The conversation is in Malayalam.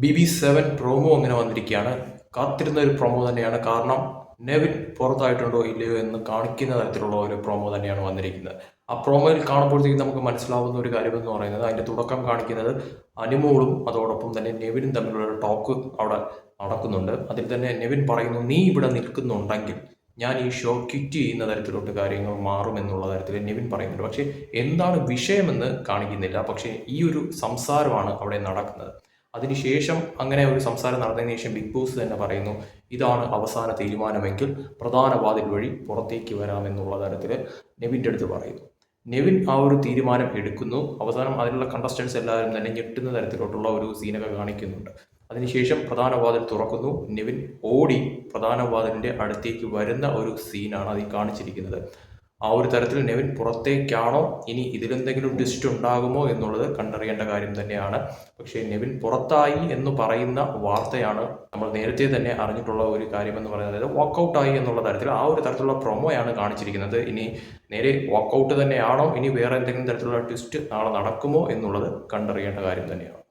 ബി ബി സെവൻ പ്രൊമോ അങ്ങനെ വന്നിരിക്കുകയാണ്. കാത്തിരുന്ന ഒരു പ്രൊമോ തന്നെയാണ്. കാരണം നെവിൻ പുറത്തായിട്ടുണ്ടോ ഇല്ലയോ എന്ന് കാണിക്കുന്ന തരത്തിലുള്ള ഒരു പ്രൊമോ തന്നെയാണ് വന്നിരിക്കുന്നത്. ആ പ്രൊമോയിൽ കാണുമ്പോഴത്തേക്കും നമുക്ക് മനസ്സിലാവുന്ന ഒരു കാര്യം എന്ന് പറയുന്നത് അതിന്റെ തുടക്കം കാണിക്കുന്നത് അനുമോളും അതോടൊപ്പം തന്നെ നെവിനും തമ്മിലുള്ള ടോക്ക് അവിടെ നടക്കുന്നുണ്ട്. അതിൽ തന്നെ നെവിൻ പറയുന്നു നീ ഇവിടെ നിൽക്കുന്നുണ്ടെങ്കിൽ ഞാൻ ഈ ഷോ ക്വിറ്റ് ചെയ്യുന്ന തരത്തിലോട്ട് കാര്യങ്ങൾ മാറുമെന്നുള്ള തരത്തിൽ നെവിൻ പറയുന്നുണ്ട്. പക്ഷേ എന്താണ് വിഷയമെന്ന് കാണിക്കുന്നില്ല. പക്ഷേ ഈ ഒരു സംസാരമാണ് അവിടെ നടക്കുന്നത്. അതിനുശേഷം അങ്ങനെ ഒരു സംസാരം നടന്നതിന് ശേഷം ബിഗ് ബോസ് തന്നെ പറയുന്നു ഇതാണ് അവസാന തീരുമാനമെങ്കിൽ പ്രധാന വാതിൽ വഴി പുറത്തേക്ക് വരാമെന്നുള്ള തരത്തിൽ നെവിന്റെ അടുത്ത് പറയുന്നു. നെവിൻ ആ ഒരു തീരുമാനം എടുക്കുന്നു. അവസാനം അതിലുള്ള കണ്ടസ്റ്റൻസ് എല്ലാവരും തന്നെ ഞെട്ടുന്ന തരത്തിലോട്ടുള്ള ഒരു സീനൊക്കെ കാണിക്കുന്നുണ്ട്. അതിനുശേഷം പ്രധാന വാതിൽ തുറക്കുന്നു. നെവിൻ ഓടി പ്രധാന വാതിലിന്റെ അടുത്തേക്ക് വരുന്ന ഒരു സീനാണ് അതിൽ കാണിച്ചിരിക്കുന്നത്. ആ ഒരു തരത്തിൽ നെവിൻ പുറത്തേക്കാണോ? ഇനി ഇതിലെന്തെങ്കിലും ട്വിസ്റ്റ് ഉണ്ടാകുമോ എന്നുള്ളത് കണ്ടറിയേണ്ട കാര്യം തന്നെയാണ്. പക്ഷേ നെവിൻ പുറത്തായി എന്ന് പറയുന്ന വാർത്തയാണ് നമ്മൾ നേരത്തെ തന്നെ അറിഞ്ഞിട്ടുള്ള ഒരു കാര്യമെന്ന് പറയുന്നത്. അതായത് വാക്കൗട്ടായി എന്നുള്ള തരത്തിൽ ആ ഒരു തരത്തിലുള്ള പ്രൊമോയാണ് കാണിച്ചിരിക്കുന്നത്. ഇനി നേരെ വാക്കൗട്ട് തന്നെയാണോ? ഇനി വേറെ എന്തെങ്കിലും തരത്തിലുള്ള ട്വിസ്റ്റ് നാളെ നടക്കുമോ എന്നുള്ളത് കണ്ടറിയേണ്ട കാര്യം തന്നെയാണ്.